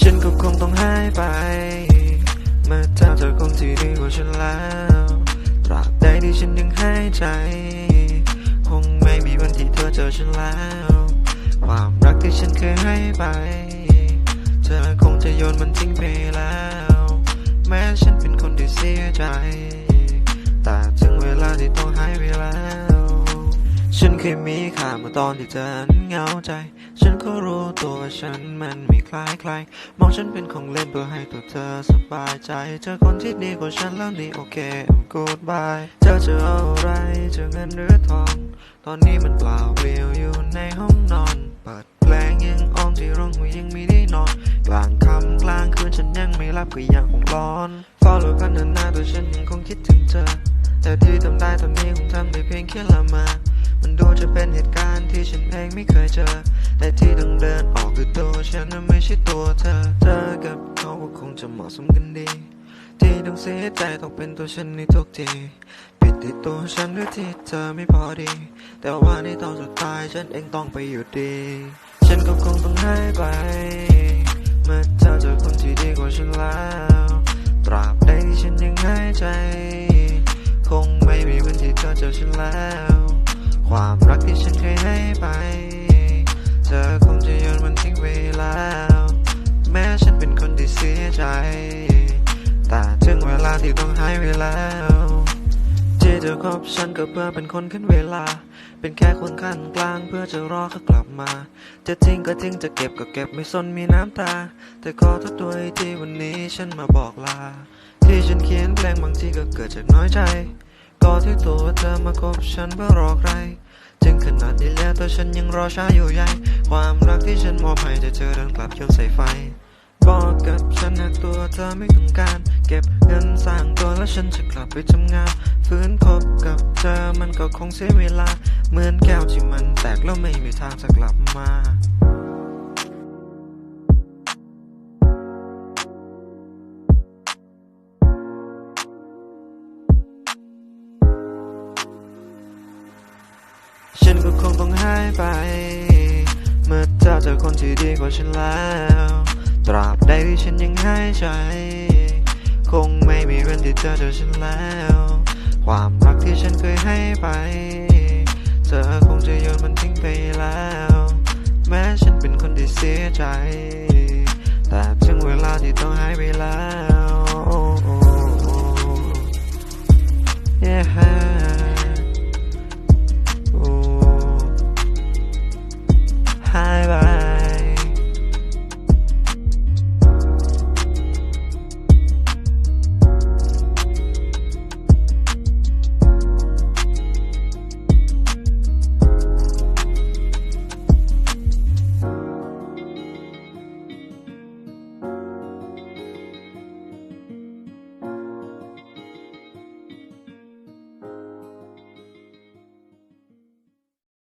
ฉันก็คงต้องหายไป เมื่อเธอเจอคนที่ดีกว่าฉันแล้วตราบใดที่ฉันยังหายใจ คงไม่มีวันที่เธอเจอฉันแล้ว ความรักที่ฉันเคยให้ไป เธอคงจะโยนมันทิ้งไปแล้ว แม้ฉันเป็นคนที่เสียใจ แต่ถึงเวลาที่ต้องหายไปแล้ว ฉันเคยมีค่าเมื่อตอนที่เธอนั้นเหงาใจ ฉันก็รู้ตัวว่าฉันมันไม่คล้ายใคร มองฉันเป็นของเล่นเพื่อให้ตัวเธอสบายใจ เจอคนที่ดีกว่าฉันแล้วนี่โอเค I'm goodbye เธอจะเอาอะไรจะเงินหรือทอง ตอนนี้มันเปล่าเปลี่ยวอยู่ในห้องนอนเปิดเพลงยังอ้อมที่โรงหัวยังไม่ได้นอน กลางค่ำกลางคืนฉันยังไม่หลับก็ยังคงร้อนเฝ้ารอกันนานๆตัวฉันยังคงคิดถึงเธอ แต่ที่ทำได้ตอนนี้คงทำได้เพียงแค่ละเมา ที่ฉันเองไม่เคยเจอ แต่ที่ต้องเดินออกคือตัวฉันไม่ใช่ตัวเธอ เธอกับเขาก็คงจะเหมาะสมกันดี ที่ต้องเสียใจต้องเป็นตัวฉันในทุกทีผิดที่ตัวฉันหรือที่เธอไม่พอดี แต่ว่าในตอนสุดท้ายฉันเองต้องไปอยู่ดี ฉันก็คงต้องหายไป เมื่อเธอเจอคนที่ดีกว่าฉันแล้ว ตราบใดที่ฉันยังหายใจ คงไม่มีวันที่เธอเจอฉันแล้ว ความรักที่ฉันเคยให้ไป เธอคงจะโยนมันทิ้งไปแล้ว แม้ฉันเป็นคนที่เสียใจ แต่ถึงเวลาที่ต้องหายไปแล้วที่เธอคบฉันก็เพื่อเป็นคนขึ้นเวลา เป็นแค่คนขั้นกลางเพื่อจะรอเขากลับมา จะทิ้งก็ทิ้งจะเก็บก็เก็บไม่สนมีน้ำตา แต่ขอโทษด้วยที่วันนี้ฉันมาบอกลา ที่ฉันเขียนเพลงบางทีก็เกิดจากน้อยใจ ก็ที่ตัวเธอมาคบฉันเพื่อรอใคร ถึงขนาดนี้แล้วตัวฉันยังรอช้าอยู่ใหญ่ ความรักที่ฉันมอบให้แต่เธอเดินกลับโยนใส่ไฟ บอกกับฉันหากตัวเธอไม่ต้องการ เก็บเงินสร้างตัวแล้วฉันจะกลับไปทำงานฝืนคบกับเธอมันก็คงเสียเวลา เหมือนแก้วที่มันแตกแล้วไม่มีทางจะกลับมา ฉันก็คงต้องหายไป เมื่อเธอเจอคนที่ดีกว่าฉันแล้ว ตราบใดที่ฉันยังหายใจ คงไม่มีวันที่เธอเจอฉันแล้ว ความรักที่ฉันเคยให้ไป เธอคงจะโยนมันทิ้งไปแล้ว แม้ฉันเป็นคนที่เสียใจ แต่ถึงเวลาที่ต้องหายไปแล้ว yeah